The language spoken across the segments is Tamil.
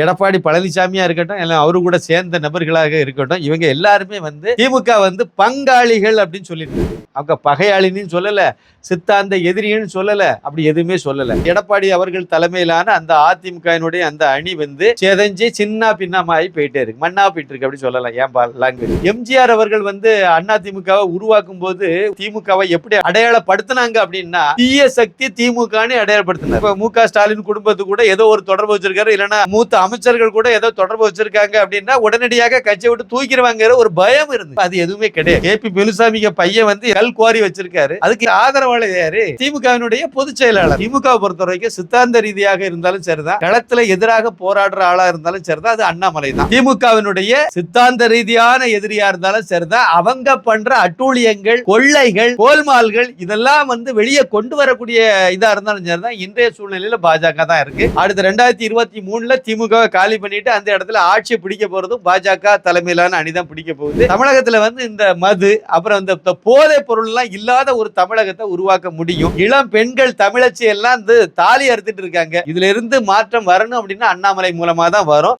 எடப்பாடி பழனிசாமியா இருக்கட்டும் எல்லாம் அவரு கூட சேர்ந்த நபர்களாக இருக்கட்டும் இவங்க எல்லாருமே வந்து திமுக வந்து பங்காளிகள் அப்படின்னு சொல்லிட்டு அவங்க பகையாளின்னு சொல்லல சித்தாந்த எதிரின்னு சொல்லல அப்படி எதுவுமே சொல்லல. எடப்பாடி அவர்கள் தலைமையிலான அந்த அதிமுகவினுடைய அந்த அணி வந்து செதஞ்சு சின்ன பின்னமாகி போயிட்டே இருக்கு. மண்ணா போயிட்டு இருக்கு அப்படின்னு சொல்லலாம் ஏன் லாங்குவேஜ் எம்ஜிஆர் அவர்கள் வந்து அதிமுகவை உருவாக்கும் போது திமுகவை எப்படி அடையாளப்படுத்தினாங்க அப்படின்னா தீய சக்தி திமுகன்னு அடையாளப்படுத்தினார். இப்ப மு க ஸ்டாலின் குடும்பத்து கூட ஏதோ ஒரு தொடர்பு வச்சிருக்காரு இல்லைன்னா மூத்த அமைச்சர்கள் கூட ஏதோ தொடர்பு வச்சிருக்காங்க அப்படின்னா உடனடியாக கட்சியை விட்டு தூக்கிடுவாங்கிற ஒரு பயம் இருந்து அது எதுவுமே கிடையாது. K P. பெலுசாமிக்கு பையன் வந்து கல் குவாரி வச்சிருக்காரு. அதுக்கு ஆதரவாளர் யாரு? திமுகவினுடைய பொதுச் செயலாளர். திமுக பொறுத்த வரைக்கும் சித்தாந்த ரீதியாக இருந்தாலும் சரிதான். களத்துல எதிராக போராடுற ஆளா இருந்தாலும் சரிதான். அது அண்ணாமலை தான். திமுகவினுடைய சித்தாந்த ரீதியான எதிரியா இருந்தாலும் சரிதான். அவங்க பண்ற அட்டூழியங்கள் கொள்ளைகள் கோல்மால்கள் இதெல்லாம் வந்து வெளியே கொண்டு வரக்கூடிய இதா இருந்தாலும் சரிதான். இன்றைய சூழ்நிலையில பாஜக தான் இருக்கு. அடுத்த ரெண்டாயிரத்தி இருபத்தி மூணுல திமுக திமுகவை காலி பண்ணிட்டு அந்த இடத்துல ஆட்சியை பிடிக்க போறதும் பாஜக தலைமையிலான அணிதான் பிடிக்க போகுது. தமிழகத்துல வந்து இந்த மது அப்புறம் இந்த போதை பொருள்லாம் பொருள் இல்லாத ஒரு தமிழகத்தை உருவாக்க முடியும். இளம் பெண்கள் தமிழச்சி எல்லாம் வந்து தாலி அறுத்துட்டு இருக்காங்க. இதுல இருந்து மாற்றம் வரணும் அப்படின்னா அண்ணாமலை மூலமா தான் வரும்.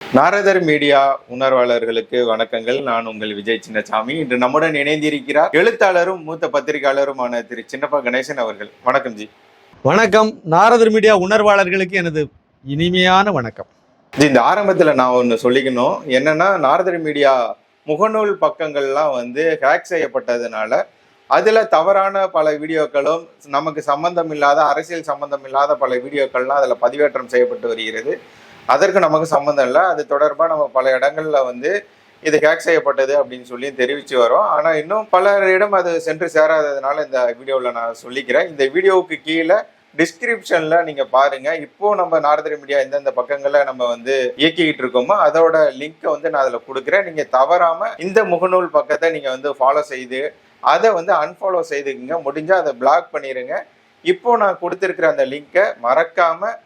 நாரதர் மீடியா உணர்வாளர்களுக்கு வணக்கங்கள். நான் உங்கள் விஜய் சின்னசாமி. இன்று நம்முடன் இணைந்திருக்கிறார் எழுத்தாளரும் மூத்த பத்திரிகையாளருமான திரு சின்னப்பா கணேசன் அவர்கள். வணக்கம் ஜி. வணக்கம். நாரதர் மீடியா உணர்வாளர்களுக்கு எனது இனிமையான வணக்கம். இந்த ஆரம்பத்தில் நான் ஒன்று சொல்லிக்கணும். என்னன்னா நாரதர் மீடியா முகநூல் பக்கங்கள்லாம் வந்து ஹேக் செய்யப்பட்டதுனால அதில் தவறான பல வீடியோக்களும் நமக்கு சம்பந்தம் இல்லாத அரசியல் சம்பந்தம் இல்லாத பல வீடியோக்கள்லாம் அதில் பதிவேற்றம் செய்யப்பட்டு வருகிறது. அதற்கு நமக்கு சம்பந்தம் இல்லை. அது தொடர்பாக நம்ம பல இடங்களில் வந்து இது ஹேக் செய்யப்பட்டது அப்படின்னு சொல்லி தெரிவித்து வரோம். ஆனால் இன்னும் பலரிடம் அது சென்று சேராததுனால இந்த வீடியோவில் நான் சொல்லிக்கிறேன். இந்த வீடியோவுக்கு கீழே டிஸ்கிரிப்ஷனில் நீங்கள் பாருங்கள் இப்போ நம்ம நாரதிரி மீடியா எந்தெந்த பக்கங்களை நம்ம வந்து இயக்கிக்கிட்டு இருக்கோமோ அதோட லிங்கை வந்து நான் அதில் கொடுக்குறேன். நீங்கள் தவறாமல் இந்த முகநூல் பக்கத்தை நீங்கள் வந்து ஃபாலோ செய்து அதை வந்து அன்ஃபாலோ செய்துக்குங்க. முடிஞ்சால் அதை பிளாக் பண்ணிடுங்க இப்போ நான் கொடுத்துருக்கிற அந்த லிங்கை மறக்காமல்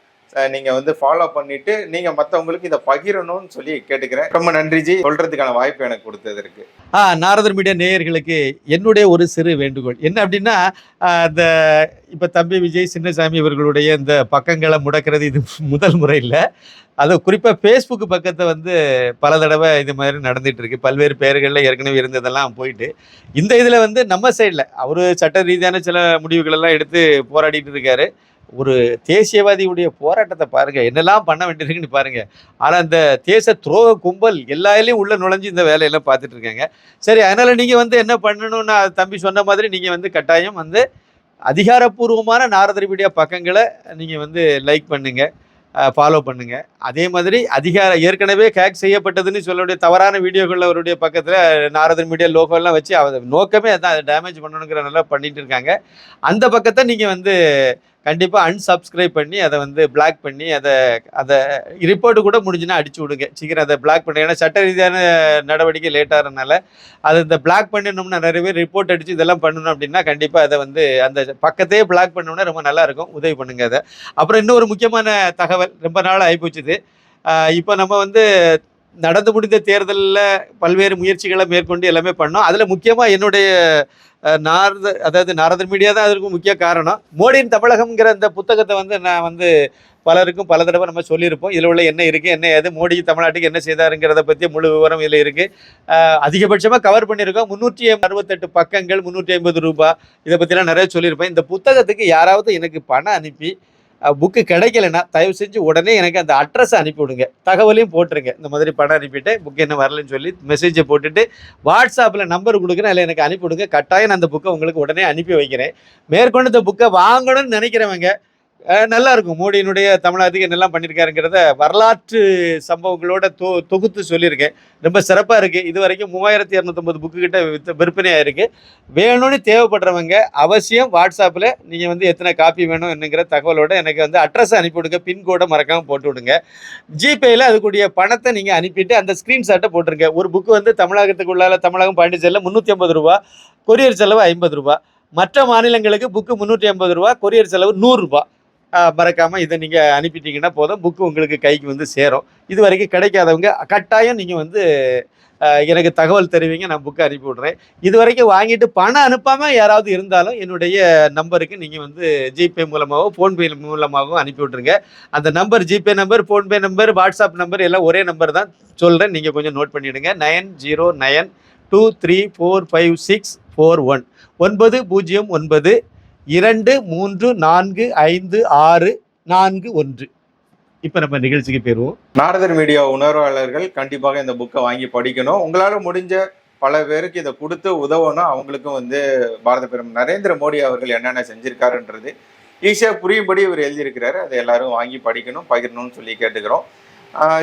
நீங்கள் வந்து ஃபாலோ பண்ணிட்டு நீங்கள் மற்றவங்களுக்கு இதை பகிரணும்னு சொல்லி கேட்டுக்கிறேன். ரொம்ப நன்றி ஜி. சொல்கிறதுக்கான வாய்ப்பு எனக்கு கொடுத்ததற்கு. ஆ நாரதர் மீடியா நேயர்களுக்கு என்னுடைய ஒரு சிறு வேண்டுகோள். என்ன அப்படின்னா இந்த இப்போ தம்பி விஜய் சின்னசாமி இவர்களுடைய இந்த பக்கங்களை முடக்கிறது இது முதல் முறை இல்லை. அது குறிப்பாக ஃபேஸ்புக் பக்கத்தை வந்து பல தடவை இது மாதிரி நடந்துகிட்டு இருக்கு பல்வேறு பெயர்களில் ஏற்கனவே இருந்ததெல்லாம் போயிட்டு. இந்த இதில் வந்து நம்ம சைடில் அவர் சட்ட ரீதியான சில முடிவுகளெல்லாம் எடுத்து போராடிட்டு இருக்காரு. ஒரு தேசியவாதியுடைய போராட்டத்தை பாருங்க. என்னெல்லாம் பண்ண வேண்டியிருக்குன்னு பாருங்க. ஆனால் அந்த தேச துரோக கும்பல் எல்லா உள்ளே உள்ள நுழைஞ்சு இந்த வேலையெல்லாம் பார்த்துட்டு இருக்காங்க. சரி அதனால நீங்கள் வந்து என்ன பண்ணணும்னு தம்பி சொன்ன மாதிரி நீங்கள் வந்து கட்டாயம் வந்து அதிகாரப்பூர்வமான நாரதர் மீடியா பக்கங்களை நீங்கள் வந்து லைக் பண்ணுங்க ஃபாலோ பண்ணுங்கள் அதே மாதிரி அதிகார ஏற்கனவே ஹேக் செய்யப்பட்டதுன்னு சொல்லக்கூடிய தவறான வீடியோக்கள் அவருடைய பக்கத்தில் நாரதர் மீடியா லோகோலாம் வச்சு அதை நோக்கமே அதான் அதை டேமேஜ் பண்ணணுங்கிற நல்லா பண்ணிகிட்டு இருக்காங்க. அந்த பக்கத்தை நீங்கள் வந்து கண்டிப்பாக அன்சப்ஸ்கிரைப் பண்ணி அதை வந்து பிளாக் பண்ணி அதை அதை ரிப்போர்ட்டு கூட முடிஞ்சுன்னா அடிச்சு விடுங்க. சீக்கிரம் அதை பிளாக் பண்ணுங்க ஏன்னா சட்ட ரீதியான நடவடிக்கை லேட் அதை இந்த பிளாக் பண்ணினோம்னா நிறைய பேர் ரிப்போர்ட் அடித்து இதெல்லாம் பண்ணணும் அப்படின்னா கண்டிப்பாக அதை வந்து அந்த பக்கத்தையே பிளாக் பண்ணோம்னா ரொம்ப நல்லாயிருக்கும் உதவி பண்ணுங்க அதை. அப்புறம் இன்னொரு முக்கியமான தகவல் ரொம்ப நாள் ஆகிப்போச்சுது இப்போ நம்ம வந்து நடந்து முடிந்த தேர்தலில் பல்வேறு முயற்சிகளை மேற்கொண்டு எல்லாமே பண்ணோம். அதில் முக்கியமாக என்னுடைய நாரத அதாவது நாரதர் மீடியா தான் அதற்கு முக்கிய காரணம். மோடியின் தமிழகம்ங்கிற இந்த புத்தகத்தை வந்து நான் வந்து பலருக்கும் பல தடவை நம்ம சொல்லியிருப்போம். இதில் உள்ள என்ன இருக்குது என்ன ஏது மோடி தமிழ்நாட்டுக்கு என்ன செய்தாருங்கிறத பற்றி முழு விவரம் இதில் இருக்குது அதிகபட்சமாக கவர் பண்ணியிருக்கோம். முந்நூற்றி அறுபத்தெட்டு பக்கங்கள் முந்நூற்றி ஐம்பது ரூபாய் இதை பற்றிலாம் நிறைய சொல்லியிருப்பேன். இந்த புத்தகத்துக்கு யாராவது எனக்கு பணம் அனுப்பி புக்கு கிடைக்கலன்னா தயவு செஞ்சு உடனே எனக்கு அந்த அட்ரஸை அனுப்பிவிடுங்க. தகவலையும் போட்டுருங்க. இந்த மாதிரி படம் அனுப்பிட்டு புக் என்ன வரலன்னு சொல்லி மெசேஜை போட்டுட்டு வாட்ஸ்அப்பில் நம்பர் கொடுக்குறேன். இல்லை எனக்கு அனுப்பிவிடுங்க. கட்டாயம் நான் அந்த புக்கை உங்களுக்கு உடனே அனுப்பி வைக்கிறேன். மேற்கொண்டு இந்த புக்கை வாங்கணும்னு நினைக்கிறவங்க நல்லா இருக்கும் மோடியினுடைய தமிழ்நாட்டுக்கு என்னெல்லாம் பண்ணியிருக்காருங்கிறத வரலாற்று சம்பவங்களோட தொ தொகுத்து சொல்லியிருக்கேன். ரொம்ப சிறப்பாக இருக்குது இது வரைக்கும் மூவாயிரத்தி இரநூத்தொம்பது புக்கு கிட்ட வித்து விற்பனையாக இருக்குது வேணும்னு தேவைப்படுறவங்க அவசியம் வாட்ஸ்அப்பில் நீங்கள் வந்து எத்தனை காப்பி வேணும் என்னங்கிற தகவலோட எனக்கு வந்து அட்ரஸ் அனுப்பி விடுங்க. பின்கோடை மறக்காமல் போட்டு விடுங்க. ஜிபேயில் அதுக்குரிய பணத்தை நீங்கள் அனுப்பிட்டு அந்த ஸ்க்ரீன்ஷாட்டை போட்டுருங்க. ஒரு புக்கு வந்து தமிழகத்துக்குள்ளால தமிழகம் பாண்டிச்சேரியில் முந்நூற்றி ஐம்பது ரூபா கொரியர் செலவு ஐம்பது ரூபா. மற்ற மாநிலங்களுக்கு புக்கு முந்நூற்றி ஐம்பது ரூபா கொரியர் செலவு நூறுரூபா மறக்காமல் இதை நீங்கள் அனுப்பிட்டீங்கன்னா போதும். புக்கு உங்களுக்கு கைக்கு வந்து சேரும். இது வரைக்கும் கிடைக்காதவங்க கட்டாயம் நீங்கள் வந்து எனக்கு தகவல் தெரிவிங்க நான் புக்கு அனுப்பி விட்றேன். இது வரைக்கும் வாங்கிட்டு பணம் அனுப்பாமல் யாராவது இருந்தாலும் என்னுடைய நம்பருக்கு நீங்கள் வந்து ஜிபே மூலமாகவோ ஃபோன்பே மூலமாகவோ அனுப்பி விட்ருங்க அந்த number GPay number PhonePe number WhatsApp number எல்லாம் ஒரே நம்பர் தான். சொல்கிறேன் நீங்கள் கொஞ்சம் நோட் பண்ணிவிடுங்க nine zero nine two three four five six four one. ஒன்பது பூஜ்ஜியம் ஒன்பது இரண்டு மூன்று நான்கு ஐந்து ஆறு நான்கு ஒன்று. இப்போ நம்ம நிகழ்ச்சிக்கு போயிடுவோம் நாரதர் மீடியா உணர்வாளர்கள் கண்டிப்பாக இந்த புக்கை வாங்கி படிக்கணும். உங்களால முடிஞ்ச பல பேருக்கு இதை கொடுத்து உதவணும். அவங்களுக்கும் வந்து பாரத பெரும் நரேந்திர மோடி அவர்கள் என்னென்ன செஞ்சிருக்காருன்றது ஈஸியாக புரியும்படி இவர் எழுதியிருக்கிறாரு. அதை எல்லாரும் வாங்கி படிக்கணும் பகிரணும்னு சொல்லி கேட்டுக்கிறோம்.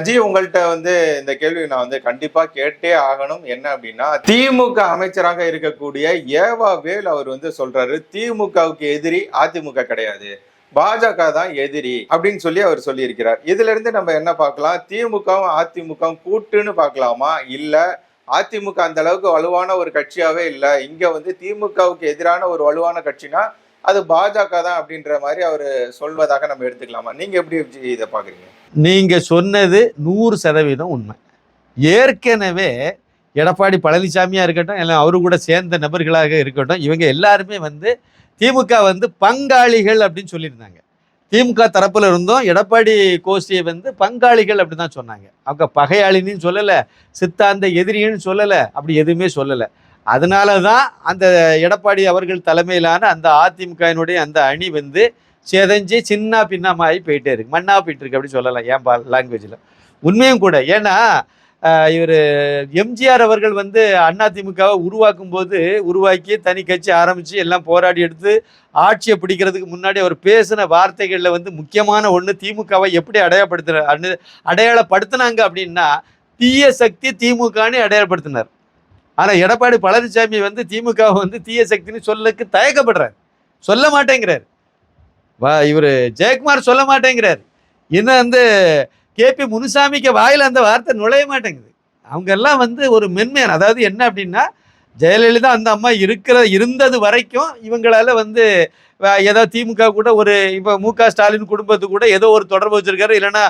ஜி உங்கள்கிட்ட வந்து இந்த கேள்வி நான் வந்து கண்டிப்பா கேட்டே ஆகணும். என்ன அப்படின்னா திமுக அமைச்சராக இருக்கக்கூடிய ஏவா வேல் அவர் வந்து சொல்றாரு திமுகவுக்கு எதிரி அதிமுக கிடையாது. பாஜக தான் எதிரி அப்படின்னு சொல்லி அவர் சொல்லியிருக்கிறார். இதுல இருந்து நம்ம என்ன பார்க்கலாம்? திமுகவும் அதிமுகவும் கூட்டுன்னு பார்க்கலாமா? இல்ல அதிமுக அந்த அளவுக்கு வலுவான ஒரு கட்சியாவே இல்லை. இங்க வந்து திமுகவுக்கு எதிரான ஒரு வலுவான கட்சினா அது பாஜக தான் அப்படின்ற மாதிரி அவர் சொல்வதாக நம்ம எடுத்துக்கலாமா? நீங்க எப்படி இதை பாக்குறீங்க நீங்கள் சொன்னது நூறு சதவீதம் உண்மை. ஏற்கனவே எடப்பாடி பழனிசாமியாக இருக்கட்டும் இல்லை அவரு கூட சேர்ந்த நபர்களாக இருக்கட்டும் இவங்க எல்லாருமே வந்து திமுக வந்து பங்காளிகள் அப்படின்னு சொல்லியிருந்தாங்க. திமுக தரப்பில் இருந்தும் எடப்பாடி கோஷ்டியை வந்து பங்காளிகள் அப்படி தான் சொன்னாங்க. அவங்க பகையாளின்னு சொல்லலை சித்தாந்த எதிரின்னு சொல்லலை அப்படி எதுவுமே சொல்லலை. அதனால தான் அந்த எடப்பாடி அவர்கள் தலைமையிலான அந்த அதிமுகவினுடைய அந்த அணி வந்து செதஞ்சு சின்ன பின்னமாகி போயிட்டே இருக்கு. மண்ணா போயிட்டு இருக்கு அப்படின்னு சொல்லலாம் ஏன் பா லாங்குவேஜில் உண்மையும் கூட ஏன்னா இவர் எம்ஜிஆர் அவர்கள் வந்து அதிமுகவை உருவாக்கும் போது உருவாக்கி தனி கட்சி ஆரம்பித்து எல்லாம் போராடி எடுத்து ஆட்சியை பிடிக்கிறதுக்கு முன்னாடி அவர் பேசின வார்த்தைகளில் வந்து முக்கியமான ஒன்று திமுகவை எப்படி அடையாளப்படுத்துகிற அனு- அடையாளப்படுத்துனாங்க அப்படின்னா தீய சக்தி திமுகன்னு அடையாளப்படுத்தினார். ஆனால் எடப்பாடி பழனிசாமி வந்து திமுகவை வந்து தீய சக்தின்னு சொல்லக்கு தயக்கப்படுறார். சொல்ல மாட்டேங்கிறார். வா இவர் ஜெயக்குமார் சொல்ல மாட்டேங்கிறார். இன்னும் வந்து கேபி முனுசாமிக்கு வாயில் அந்த வார்த்தை நுழைய மாட்டேங்குது. அவங்கெல்லாம் வந்து ஒரு மென்மையான அதாவது என்ன அப்படின்னா ஜெயலலிதா அந்த அம்மா இருக்கிற இருந்தது வரைக்கும் இவங்களால வந்து ஏதோ திமுக கூட ஒரு இப்போ மு க ஸ்டாலின் குடும்பத்து கூட ஏதோ ஒரு தொடர்பு வச்சிருக்காரு. இல்லைன்னா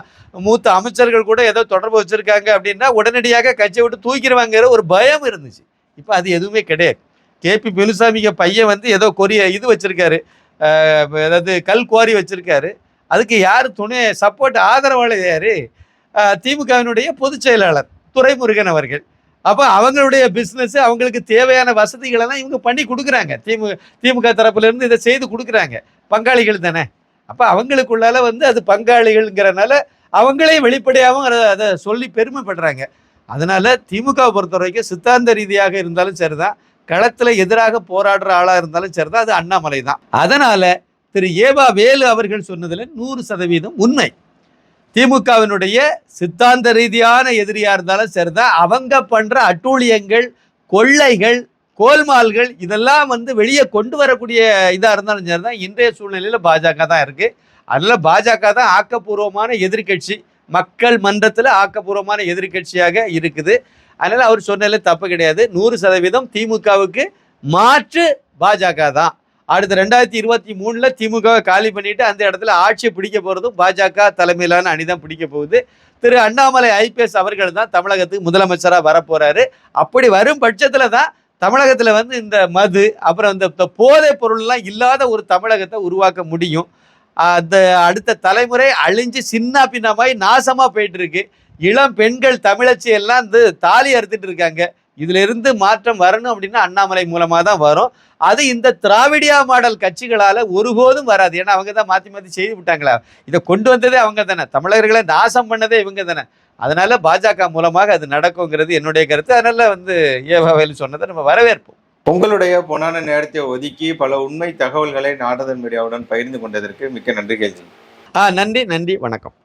மூத்த அமைச்சர்கள் கூட ஏதோ தொடர்பு வச்சிருக்காங்க அப்படின்னா உடனடியாக கட்சியை விட்டு தூக்கிடுவாங்கிற ஒரு பயம் இருந்துச்சு. இப்போ அது எதுவுமே கிடையாது. கேபி முனுசாமிக்கு பையன் வந்து ஏதோ கொரிய இது வச்சிருக்காரு. ஏதாவது அதாவது கல் குவாரி வச்சிருக்காரு. அதுக்கு யார் துணை சப்போர்ட் ஆதரவாளர் யார்? திமுகவினுடைய பொதுச் செயலாளர் துரைமுருகன் அவர்கள். அப்போ அவங்களுடைய பிஸ்னஸ் அவங்களுக்கு தேவையான வசதிகளெல்லாம் இவங்க பண்ணி கொடுக்குறாங்க. திமுக திமுக தரப்புலேருந்து இதை செய்து கொடுக்குறாங்க. பங்காளிகள் தானே. அப்போ அவங்களுக்குள்ளால வந்து அது பங்காளிகள்ங்கிறனால அவங்களே வெளிப்படையாகவும் அதை அதை சொல்லி பெருமைப்படுறாங்க. அதனால் திமுகவை பொறுத்த வரைக்கும் சித்தாந்த ரீதியாக இருந்தாலும் சரி தான் களத்தில் எதிராக போராடுற ஆளாக இருந்தாலும் சரி தான் அது அண்ணாமலை தான் அதனால் திரு ஏவா வேலு அவர்கள் சொன்னதில் நூறு சதவீதம் உண்மை. திமுகவினுடைய சித்தாந்த ரீதியான எதிரியாக இருந்தாலும் சரிதான். அவங்க பண்ணுற அட்டூழியங்கள் கொள்ளைகள் கோல்மால்கள் இதெல்லாம் வந்து வெளியே கொண்டு வரக்கூடிய இதாக இருந்தாலும் சரிதான். இன்றைய சூழ்நிலையில் பாஜக தான் இருக்குது அதனால் பாஜக தான் ஆக்கப்பூர்வமான எதிர்க்கட்சி. மக்கள் மன்றத்தில் ஆக்கப்பூர்வமான எதிர்கட்சியாக இருக்குது. அதனால் அவர் சொன்னதில் தப்பு கிடையாது. நூறு சதவீதம் திமுகவுக்கு மாற்று பாஜக தான். அடுத்த ரெண்டாயிரத்தி இருபத்தி மூணுல திமுகவை காலி பண்ணிட்டு அந்த இடத்துல ஆட்சியை பிடிக்க போறதும் பாஜக தலைமையிலான அணிதான் பிடிக்க போகுது. திரு அண்ணாமலை ஐபிஎஸ் அவர்கள் தான் தமிழகத்துக்கு முதலமைச்சராக வரப்போறாரு. அப்படி வரும் பட்சத்துல தான் தமிழகத்துல வந்து இந்த மது அப்புறம் இந்த போதை போதைப் பொருள்லாம் இல்லாத ஒரு தமிழகத்தை உருவாக்க முடியும். அந்த அடுத்த தலைமுறை அழிஞ்சு சின்ன பின்னமாய் நாசமா போயிட்டு இருக்கு. இளம் பெண்கள் தமிழச்சி எல்லாம் வந்து தாலி அறுத்துட்டு இருக்காங்க. இதுல இருந்து மாற்றம் வரணும் அப்படின்னா அண்ணாமலை மூலமா தான் வரும். அது இந்த திராவிடியா மாடல் கட்சிகளால ஒருபோதும் வராது. ஏன்னா அவங்க தான் மாத்தி மாத்தி செய்து விட்டாங்களா? இதை கொண்டு வந்ததே அவங்க தானே. தமிழர்களை நாசம் பண்ணதே இவங்க தானே. அதனால பாஜக மூலமாக அது நடக்குங்கிறது என்னுடைய கருத்து. அதனால வந்து ஏவாவேலு சொன்னதை நம்ம வரவேற்போம். உங்களுடைய பொன்னான நேரத்தை ஒதுக்கி பல உண்மை தகவல்களை நாரதர் மீடியாவுடன் பகிர்ந்து கொண்டதற்கு மிக்க நன்றி கேள்வி. ஆ நன்றி நன்றி. வணக்கம்.